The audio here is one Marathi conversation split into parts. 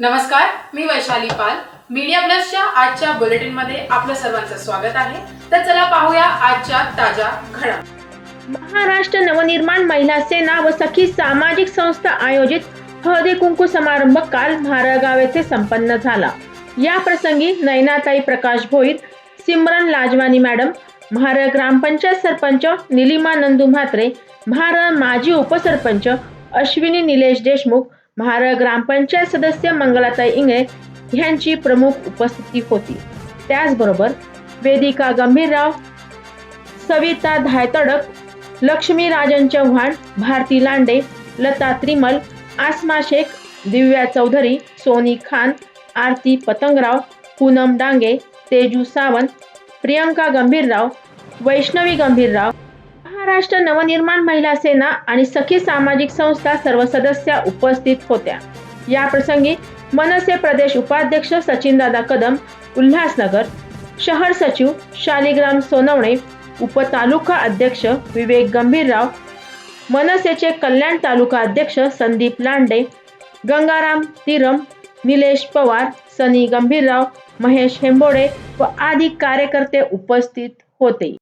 नमस्कार मी वैशाली पाल. मीडिया प्लसच्या आजच्या बुलेटिनमध्ये आपलं सर्वांचं स्वागत आहे. तर चला पाहूया आजच्या ताज्या घडा महाराष्ट्र नवनिर्माण महिला सेना व सखी सामाजिक संस्था आयोजित हळदी कुंकू समारंभ काल म्हारळगाव येथे संपन्न झाला. या प्रसंगी नैनाताई प्रकाश भोईर सिमरन लाजवानी मॅडम म्हारळ ग्रामपंचायत सरपंच निलिमा नंदू म्हात्रे म्हारळ माजी उपसरपंच अश्विनी निलेश देशमुख म्हारळ ग्रामपंचायत सदस्य मंगलाताई इंगळे यांची प्रमुख उपस्थिती होती. त्याचबरोबर वेदिका गंभीरराव सविता धायतडक लक्ष्मी राजन चव्हाण भारती लांडे लता त्रिमल आसमा शेख दिव्या चौधरी सोनी खान आरती पतंगराव पूनम डांगे तेजू सावंत प्रियंका गंभीरराव वैष्णवी गंभीरराव महाराष्ट्र नवनिर्माण महिला सेना आणि सखी सामाजिक संस्था सर्व सदस्या उपस्थित होत्या. या प्रसंगी मनसे प्रदेश उपाध्यक्ष सचिनदादा कदम उल्हासनगर शहर सचिव शालिग्राम सोनवणे उपतालुका अध्यक्ष विवेक गंभीरराव मनसेचे कल्याण तालुका अध्यक्ष संदीप लांडे गंगाराम तिरम निलेश पवार सनी गंभीरराव महेश हेंबोडे व आदी कार्यकर्ते उपस्थित होते.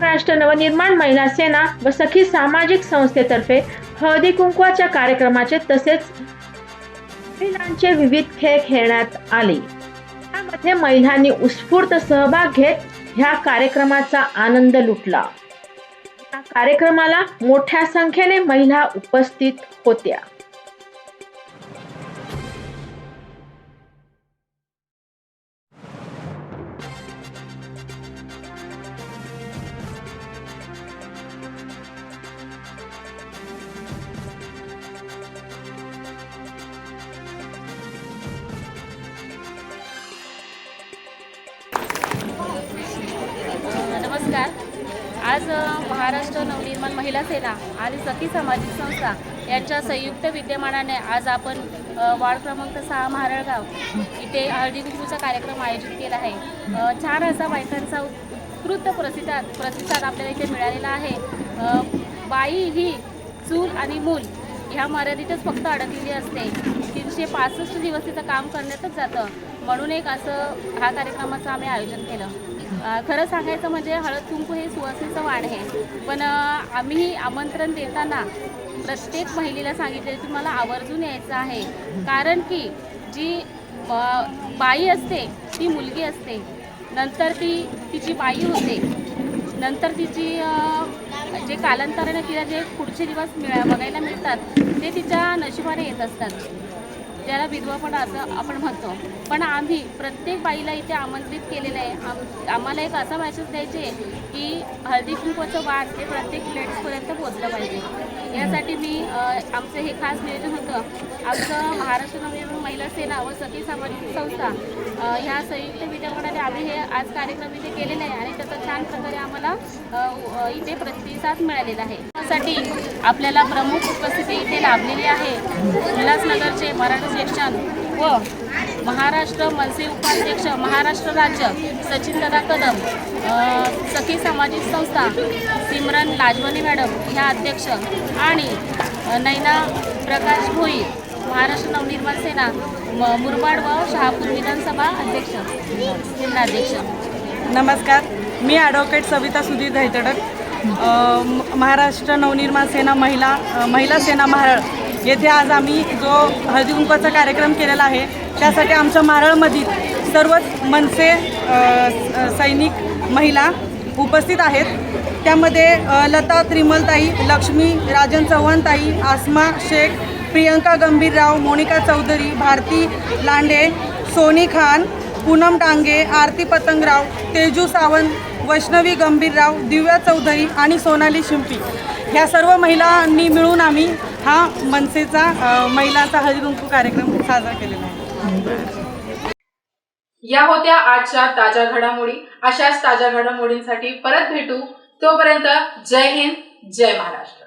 महाराष्ट्र नवनिर्माण महिला सेना व सखी सामाजिक संस्थेतर्फे हळदी कुंकवाच्या कार्यक्रमाचे तसेच महिलांचे विविध खेळ खेळण्यात आले. त्यामध्ये महिलांनी उत्स्फूर्त सहभाग घेत ह्या कार्यक्रमाचा आनंद लुटला. या कार्यक्रमाला मोठ्या संख्येने महिला उपस्थित होत्या. नमस्कार. आज महाराष्ट्र नवनिर्माण महिला सेना आणि सखी सामाजिक संस्था यांच्या संयुक्त विद्यमानाने आज आपण वार्ड क्रमांक सहा महारळगाव इथे हळदी कुंकूचा कार्यक्रम आयोजित केला आहे. छान असा बायकांचा उत्कृष्ट प्रतिसाद प्रतिसाद आपल्याला इथे मिळालेला आहे. बाई ही चूल आणि मूल ह्या मर्यादितच फक्त अडकलेली असते. तीनशे पासष्ट दिवस तिचं काम करण्यातच जातं. म्हणून एक असं हा कार्यक्रमाचं आम्ही आयोजन केलं. खरं सांगायचं म्हणजे हळद कुंकू हे सुवासीचं वाण आहे. पण आम्ही आमंत्रण देताना प्रत्येक महिलेला सांगितले की मला आवर्जून यायचं आहे. कारण की जी बाई असते ती मुलगी असते. नंतर ती तिची बाई होते. नंतर तिची जे कालांतराने तिला जे पुढचे दिवस मिळा बघायला मिळतात ते तिच्या नशिबाने येत असतात. ज्याला विधवापणा असं आपण म्हणतो. पण आम्ही प्रत्येक बाईला इथे आमंत्रित केलेलं आहे. आम्हाला एक असा मॅसेज द्यायचे की हळदी कुंकवाचं वाद हे प्रत्येक लेडीजपर्यंत पोहोचलं पाहिजे. यासाठी मी आमचं हे खास नियोजन होतं. आमचं महाराष्ट्र नवनिर्माण महिला सेना व सखी सामाजिक संस्था ह्या संयुक्त विद्यापीठाने आम्ही हे आज कार्यक्रम इथे केलेले आहे आणि त्याचा छान प्रकारे आम्हाला इथे प्रतिसाद मिळालेला आहे. त्यासाठी आपल्याला प्रमुख उपस्थिती इथे लाभलेली आहे. उल्हासनगरचे मराठी सेक्शन व महाराष्ट्र मनसे उपाध्यक्ष महाराष्ट्र राज्य सचिन दादा कदम सखी सामाजिक संस्था सिमरन लाजवणी मॅडम ह्या अध्यक्ष आणि नैना प्रकाश भोई महाराष्ट्र नवनिर्माण सेना म मुरबाड व शहापूर विधानसभा अध्यक्ष जिल्हाध्यक्ष नमस्कार. मी ॲडव्होकेट सविता सुधीर धैतडक. महाराष्ट्र नवनिर्माण सेना महिला महिला सेना महारा येथे आज आम्ही जो हळदीकुंकवाचा कार्यक्रम केलेला आहे त्यासाठी आमच्या मारळमधील सर्वच मनसे स- सैनिक महिला उपस्थित आहेत. त्यामध्ये लता त्रिमलताई लक्ष्मी राजन चव्हाणताई आसमा शेख प्रियंका गंभीरराव मोनिका चौधरी भारती लांडे सोनी खान पूनम डांगे आरती पतंगराव तेजू सावंत वैष्णवी गंभीरराव दिव्या चौधरी आणि सोनाली शिंपी. ह्या सर्व महिलांनी मिळून आम्ही हा मनसेचा महिलांचा हळदी कार्यक्रम साजरा केलेला आहे. या होत्या आजच्या ताज्या घडामोडी. अशाच ताज्या घडामोडींसाठी परत भेटू. तोपर्यंत जय हिंद जय महाराष्ट्र.